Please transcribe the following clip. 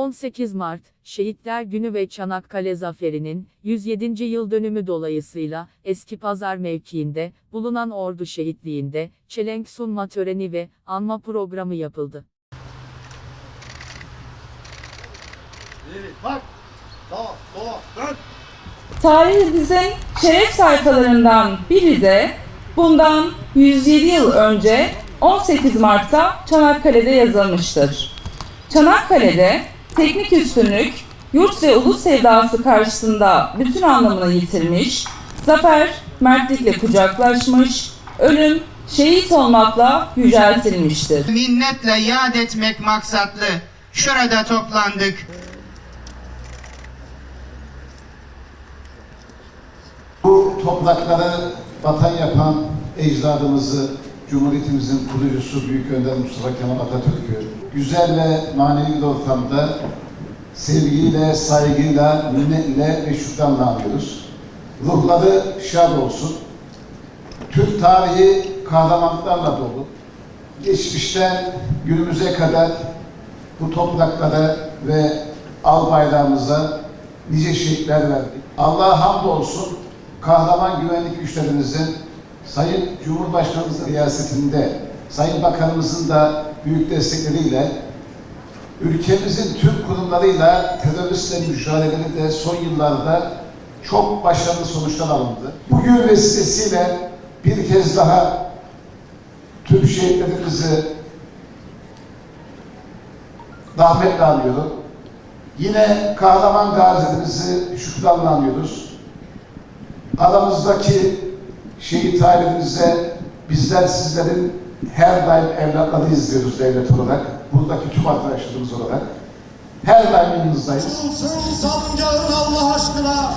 18 Mart, Şehitler Günü ve Çanakkale Zaferi'nin 107. yıl dönümü dolayısıyla Eski Pazar mevkiinde bulunan Ordu Şehitliği'nde çelenk sunma töreni ve anma programı yapıldı. Bak. Dön. Tarihimizin şeref sayfalarından biri de bundan 107 yıl önce 18 Mart'ta Çanakkale'de yazılmıştır. Çanakkale'de teknik üstünlük, yurt ve ulus sevdası karşısında bütün anlamını yitirmiş, zafer mertlikle kucaklaşmış, ölüm şehit olmakla yüceltilmiştir. minnetle yad etmek maksatlı şurada toplandık. Bu toprakları vatan yapan ecdadımızı, Cumhuriyetimizin kurucusu Büyük Önder Mustafa Kemal Atatürk'ü güzel ve manevi bir ortamda sevgiyle, saygıyla, minnetle ve şükranla anıyoruz. Ruhları şad olsun. Türk tarihi kahramanlıklarla dolu. Geçmişten günümüze kadar bu topraklara ve al bayrağımıza nice şehitler verdik. Allah'a hamdolsun kahraman güvenlik güçlerimizin Sayın Cumhurbaşkanımızın riyasetinde Sayın Bakanımızın da büyük destekleriyle ülkemizin tüm kurumlarıyla teröristle mücadeleleri de son yıllarda çok başarılı sonuçlar alındı. Bugün vesilesiyle bir kez daha tüm şehitlerimizi rahmetle anıyorum. Yine kahraman gazilerimizi şükranla anıyoruz. Aramızdaki şehit ailelerimize bizler sizlerin her daim evlatlarıyız diyoruz devlet olarak. Buradaki tüm arkadaşlarımız olarak. Her daim yanınızdayız. Allah aşkına.